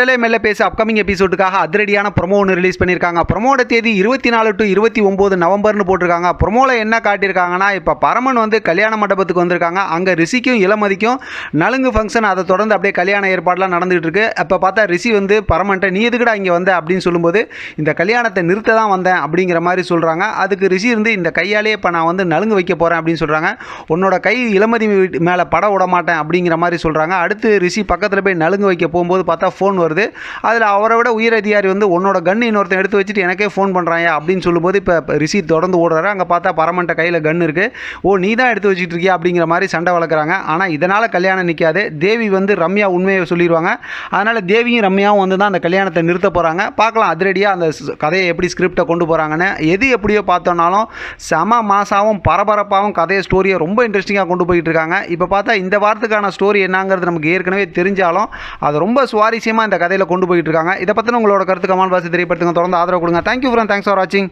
மெல்ல மெல்ல பேச அப்கமிங் எபிசோடுக்காக அதிரடியான ப்ரொமோ ஒன்று ரிலீஸ் பண்ணியிருக்காங்க. ப்ரொமோட தேதி இருபத்தி நாலு டு இருபத்தி ஒம்பது நவம்பர்னு போட்டிருக்காங்க. ப்ரொமோவில் என்ன காட்டியிருக்காங்கன்னா இப்போ பரமன் வந்து கல்யாண மண்டபத்துக்கு வந்திருக்காங்க. அங்கே ரிஷிக்கும் இளமதிக்கும் நலுங்கு ஃபங்க்ஷன் அதை தொடர்ந்து அப்படியே கல்யாண ஏற்பாடுலாம் நடந்துகிட்டு இருக்கு. அப்போ பார்த்தா ரிஷி வந்து பரமன்ட்ட நீ எதுக்கடா இங்கே வந்த? அப்படின்னு சொல்லும்போது இந்த கல்யாணத்தை நிறுத்த தான் வந்தேன் அப்படிங்கிற மாதிரி சொல்கிறாங்க அதுக்கு ரிஷி இருந்து இந்த கையாலே இப்போ நான் வந்து நலுங்கு வைக்க போகிறேன் அப்படின்னு சொல்கிறாங்க உன்னோட கை இளமதி மேலே பட விட மாட்டேன் அப்படிங்கிற மாதிரி சொல்கிறாங்க அடுத்து ரிஷி பக்கத்தில் போய் நலுங்கு வைக்க போகும்போது பார்த்தா ஃபோன் வருது. அதில் அவரை விட உயர் அதிகாரி வந்து உன்னோட கன் இன்னொருத்தன் எடுத்து வச்சுட்டு எனக்கே ஃபோன் பண்ணுறாங்க அப்படின்னு சொல்லும்போது இப்போ ரிஷி தொடர்ந்து ஓடுறாரு. அங்கே பார்த்தா பரமன்ட்ட கையில் கன் இருக்குது ஓ நீ தான் எடுத்து வச்சுட்டு இருக்கியா அப்படிங்கிற மாதிரி சண்டை வளர்க்குறாங்க. ஆனால் இதனால் கல்யாணம் நிற்காது தேவி வந்து ரம்யா உண்மையை சொல்லிடுவாங்க அதனால் தேவியும் ரம்யாவும் வந்து தான் அந்த கல்யாணத்தை நிறுத்த போகிறாங்க பார்க்கலாம் அதிரடியாக அந்த கதையை எப்படி ஸ்கிரிப்டை கொண்டு போகிறாங்கன்னு எது எப்படியோ பார்த்தோன்னாலும் செம மாசாவும் பரபரப்பாகவும் கதையை ஸ்டோரியை ரொம்ப இன்ட்ரெஸ்டிங்காக கொண்டு போயிட்டு இருக்காங்க. இப்போ பார்த்தா இந்த வாரத்துக்கான ஸ்டோரி என்னங்கிறது நமக்கு ஏற்கனவே தெரிஞ்சாலும் அது ரொம்ப சுவாரஸ்யமாக இந்த கதையில் கொண்டு போயிட்டு இருக்காங்க. இதை பற்றின உங்களோட கருத்து கமால் பாசி தெரியப்படுத்துங்க. தொடர்ந்து ஆதரவு கொடுங்க. தேங்க்யூ ஃப்ரெண்ட் தேங்க்ஸ் ஃபார் வாட்சிங்